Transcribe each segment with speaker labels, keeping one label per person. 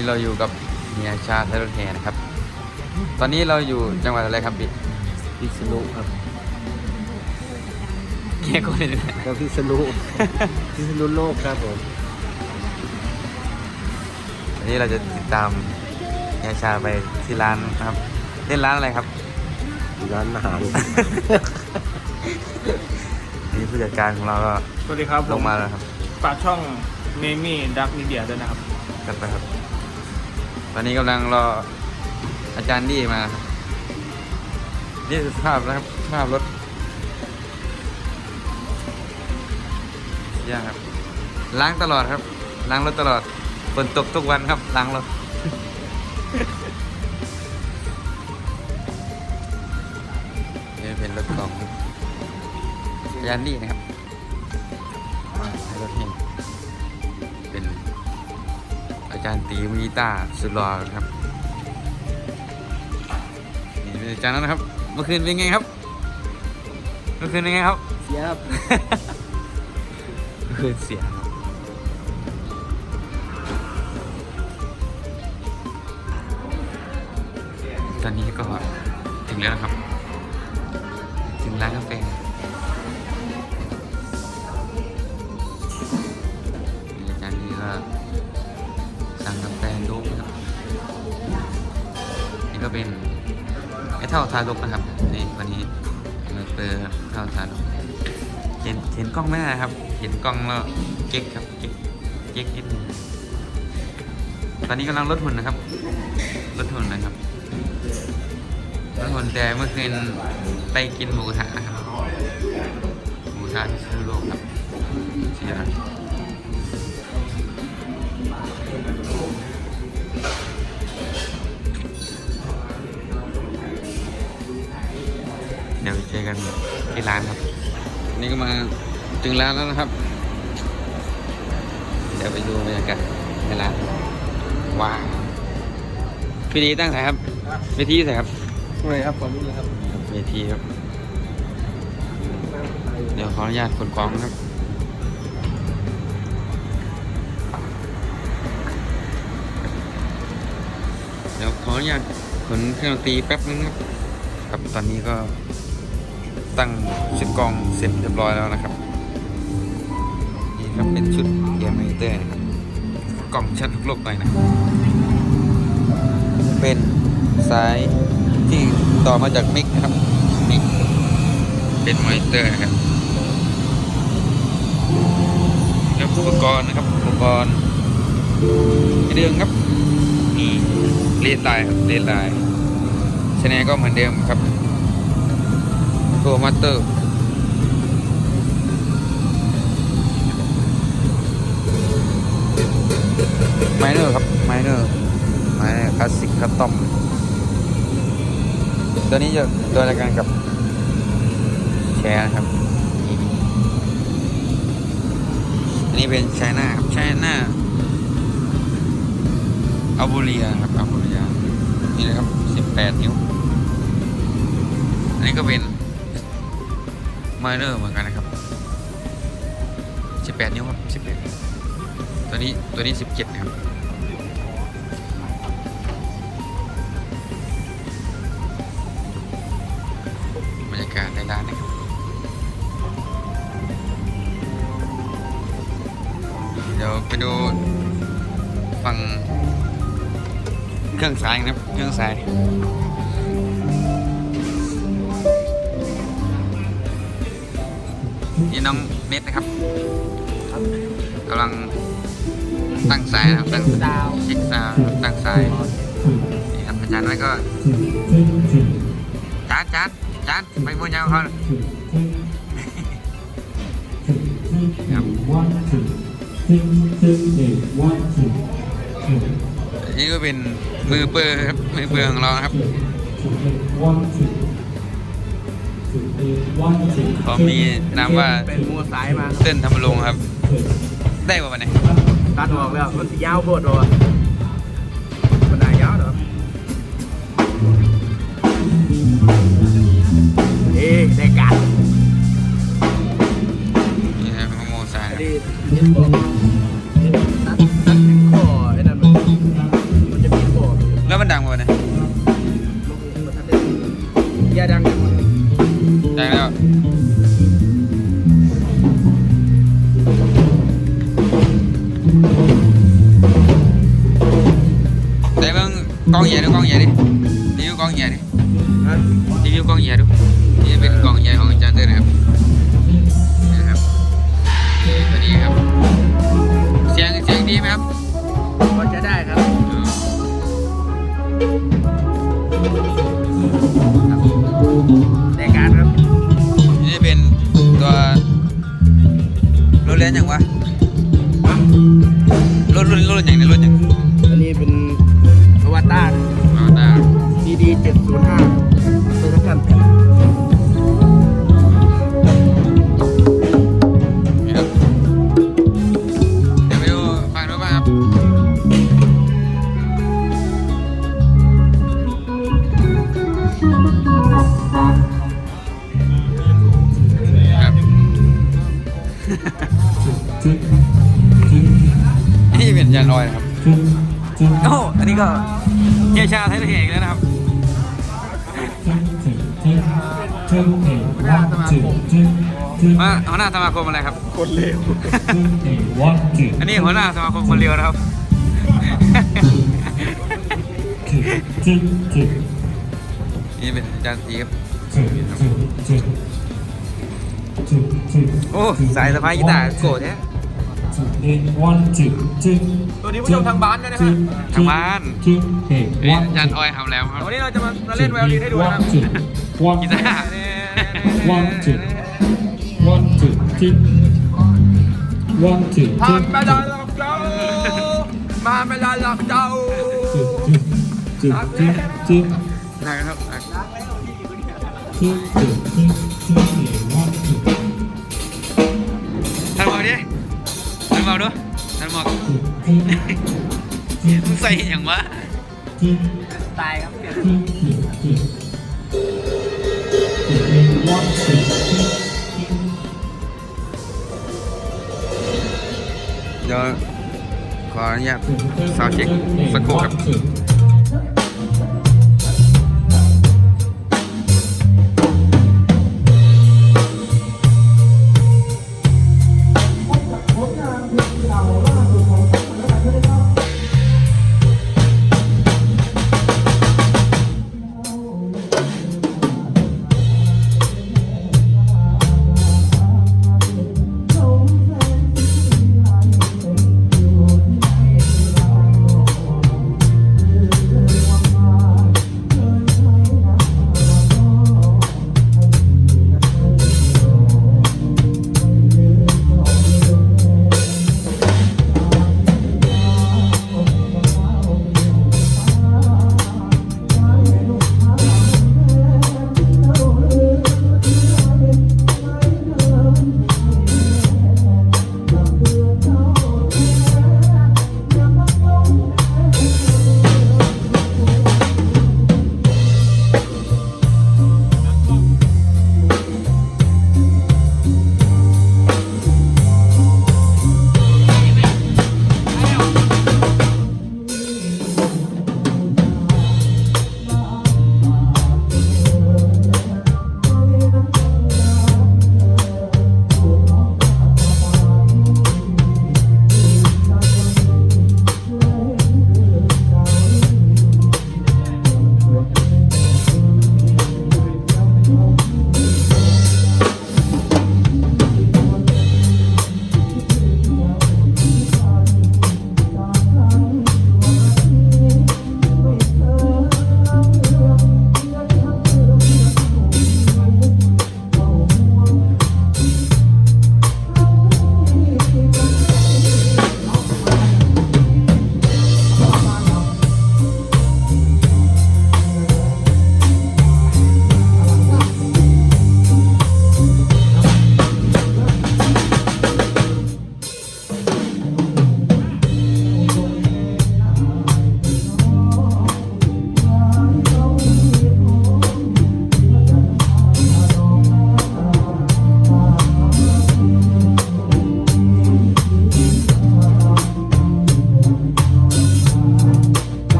Speaker 1: วัสดีครับวันนี้เราอยู่กับเฮียชาติและรถแห่นะครับ ตอนนี้เราอยู่จังหวัดอะไรครับพี่
Speaker 2: พิษณุครับ
Speaker 1: เฮียคนนี้
Speaker 2: ก็พิษณุ พิษณุโลกครับผม
Speaker 1: วันนี้เราจะติดตามเฮียชาไปที่ร้านนะครับ เล่นร้านอะไรครับ
Speaker 2: ร้านอาหาร
Speaker 1: นี่ผู้จัดการของเราก็
Speaker 3: สวัสดีครับผ
Speaker 1: ลงมาแล้วครับ
Speaker 3: ฝากช่องเนมี่ดักมีเดียด้วยนะครับ
Speaker 1: กันไปครับ ตอนนี้กำลังรออาจารย์ดีมาครับนี่คือสภาพนะครับสภาพรถยากครับ ล้างตลอดครับ ล้างรถตลอดฝนตกทุกวันครับ ล้างรถนี่เป็นรถของอาจารย์ดีนะครับให้รถเฮงเป็น อาจารย์ตีมีตาสุดหล่อนะครับนี่เป็นอาจารย์นั้นนะครับเมื่อคืนเป็นไงครับเมื่อคืนเป็นไงครับ
Speaker 2: เสียครับ
Speaker 1: เมื่อคืนเสียครับตอนนี้ก็ถึงแล้วนะครับ ก็เป็นไอ้เท่าทารกนะครับนี่วันนี้มาเปิดเท่าทารกเห็นเห็นกล้องไหมครับ เห็นกล้องแล้วเก๊กครับเก๊กเก๊กนิดนึงตอนนี้กำลังลดหุ่นนะครับลดหุ่นนะครับลดหุ่นแต่เมื่อคืนไปกินหมูกระทะครับหมูกระทะที่ซื้อโลกครับที่ร้านเถึงร้านแล้วนะครับ เดี๋ยวไปดูบรรยากาศในร้านว้าวพิธีตั้งไหนครับเวทีไหนครับ
Speaker 2: อะไรครับตอนนี้นะครับ
Speaker 1: เวทีครับ เดี๋ยวขออนุญาตขนของนะครับเดี๋ยวขออนุญาตขนเครื่องดนตรีแป๊บนึงครับครับตอนนี้ก็ตั้งชุดกองเสร็จเรียบร้อยแล้วนะครับนี่ ครับเป็นชุดเกียร์มเตอร์นะครับกล่องชัดทุกโลกหน่อยนะ เป็นสายที่ต่อมาจากมิกครับมิกเป็นมอเตอร์ครับแล้วอุปกรณ์นะครับอุปกรณ์เรื่องครับนี่เลนลายครับเลนลายชแนลก็เหมือนเดิมครับตัวมาสเตอร์ ไมเนอร์ครับไมเนอร์ไมเนอร์คลาสสิกคัสตอมตัวนี้จะตัวรายการกับแชร์ครับนี่อันนี้เป็นไชน่าครับไชน่าอัลบูเรียครับอัลบูเรียนี่นะครับ 18 นิ้ว อันนี้ก็เป็นมาเนอร์เหมือนกันนะครับ 18 นิ้วครับ18ตัวนี้ตัวนี้ 17 ครับบรรยากาศในร้านนะครับเดี๋ยวไปดูฝั่งเครื่องสายนะครับเครื่องสายนี่น้องเน็ตนะครับกำลัง ตั้งสายนะครับตั้ง
Speaker 3: ดาว
Speaker 1: เช็คซาวด์ตั้งสายนี่ครับอาจารย์น้อยก็จานจานจานไปมวยยาวเขาน่ะครับอันนี่ก็เป็นมือเปอร์ครับมือเปอร์ของเรานะครับเขามีนามว่า
Speaker 3: เป็นมัวสายมา
Speaker 1: เต้นธรรมรงค์ครับ ได้ป่ะวันนี้
Speaker 3: ตัดออกแล้วมันสิยาวโพดออกมันได้ยาวดอกนี่ได้การ
Speaker 1: นี่ครับโมซาดีเห็น
Speaker 3: บ่ตัดตัดถึงคอไอ้นั่นมันมันจะมีคอ
Speaker 1: แล้วมันดังบ่นะ
Speaker 3: อย่าดัง
Speaker 1: ดังแล้ว กล้องใหญ่ดูกล้องใหญ่ดิรีวิวกล้องใหญ่ดิ
Speaker 3: ฮะ
Speaker 1: รีวิวกล้องใหญ่ดูนี่เป็นกล้องใหญ่ของอาจารย์เต้ยนะครับนะครับตัวนี้ครับ เสียงเสียงดีไหมครับ
Speaker 3: ก็จะได้ครับ
Speaker 1: อืม
Speaker 3: แต่การครับ
Speaker 1: นี่เป็นยานลอยนะครับโอ้อันนี้ก็เฮียชาไทยเอกแล้วนะครับมาหัวหน้าสมาคมอะไรครับ
Speaker 3: คนเลว
Speaker 1: อันนี้หัวหน้าสมาคมคนเดียวนะครับนี่เป็นอาจารย์ตีครับโอ้สายสะพายกีตาร์โกรธแท้
Speaker 3: ตัวนี้ผู้ชมทางบ้านด้วยนะครับ
Speaker 1: ทางบ้านนี่อาจารย์ออยทำแล้วครับ
Speaker 3: วันนี้เราจะมามาเล่นไวโอลินให้ดูนะครับ
Speaker 1: กีตาร์
Speaker 4: One, two. One, two, two. One, two,
Speaker 3: ผ่าน
Speaker 4: two.
Speaker 3: ไม่ได้หรอกเจ้ามาไม่ได้หรอกเจ้า
Speaker 4: Two, two, two, two, two,
Speaker 1: นะครับหนัก
Speaker 4: two, two, two, two, three, one,
Speaker 1: นั่นหมอกมึงใส่อย่างวะ
Speaker 3: ตายครับเปลี่ยน
Speaker 1: เดี๋ยวขออนุญาตสาวเช็คสักครู่ครับ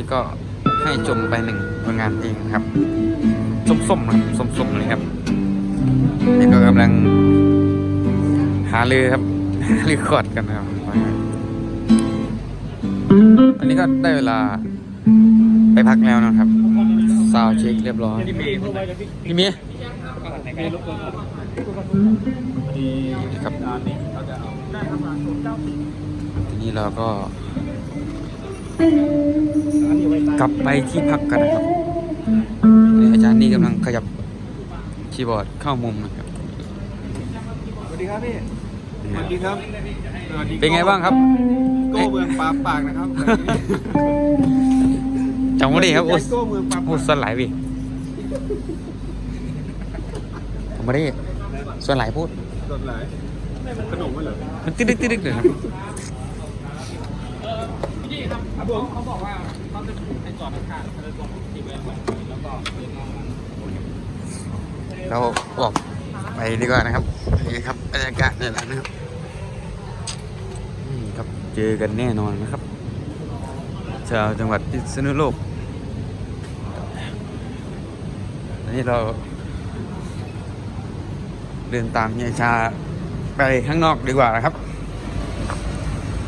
Speaker 1: กี้ก็ให้ชมไปหนึ่งผลงานเพลงนะครับ ส้มๆนะครับส้มๆเลยครับนี่ก็กำลังหาเรือครับหาเรือขอดกันนะครับอันนี้ก็ได้เวลาไปพักแล้วนะครับซาวด์เช็คเรียบร้อยพี่เมย์พี่เมย์ครับทีนี้เราก็ กลับไปที่พักกันนะครับนี่อาจารย์นี่กำลังขยับคีย์บอร์ดเข้ามุมนะครับ
Speaker 3: สวัสดีครับพี่ สวัสดีครับสวัสดี
Speaker 1: เป็นไงบ้างครับ
Speaker 3: โก้เมืองปราบปากนะครับ
Speaker 1: จังหวะดีครับโอ้
Speaker 3: โก้เมืองปราบ
Speaker 1: โอ้
Speaker 3: ปาก
Speaker 1: ส่วนหลายพี่ผมไม่ได้ส่วนหลายพูด
Speaker 3: สดหลายขนมมาเหรอ
Speaker 1: มันตึ๊ดตึ๊ดตึ๊ดเลยครับ
Speaker 3: ครับผมเขาบอกว่าเขาจะให้จอดข้างๆเขาจะจอดที่เมืองแล้วก็
Speaker 1: เราออกไปดีกว่านะครับนี่ครับบรรยากาศเนี่ยแหละนะครับนี่ครับเจอกันแน่นอนนะครับชาวจังหวัดพิษณุโลกอันนี้เรา เดินตามเฮียชาไปข้างนอกดีกว่านะครับ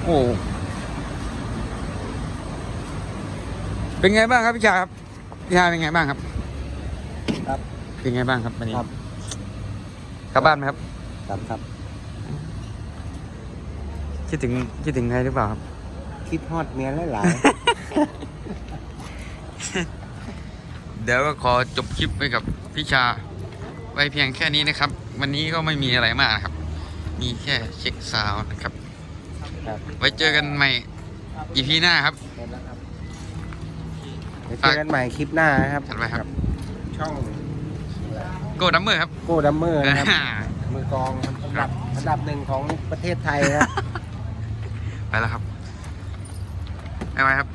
Speaker 1: โอ้ เป็นไงบ้างครับพี่ชาครับพี่ชาเป็นไงบ้างครับ
Speaker 2: ครับ
Speaker 1: เป็นไงบ้างครับวันนี้
Speaker 2: ครับ
Speaker 1: กลับบ้านไหมครับ
Speaker 2: ครับครับ
Speaker 1: คิดถึงคิดถึงใครหรือเปล่าครับ
Speaker 2: คิดฮอดเมียหลาย
Speaker 1: เดี๋ยวก็ขอจบคลิปไปกับพี่ชา ไว้เพียงแค่นี้นะครับ วันนี้ก็ไม่มีอะไรมากนะครับ มีแค่เช็คซาวน์นะครับ
Speaker 2: ๆ ครับ
Speaker 1: ไว้เจอกันใหม่อีพีหน้าครับ
Speaker 2: เห็นแล้วครับเดี๋ยวเจอกันใหม่คลิปหน้านะครับ
Speaker 1: ถัดไปครับ
Speaker 2: กับช่อง
Speaker 1: โกดัมเมอร์ครับ
Speaker 2: โก้ดัมเมอร์นะครับมือกลองอันดับอันดับหนึ่งของประเทศไทยนะ
Speaker 1: ไปแล้วครับบ๊ายบายครับ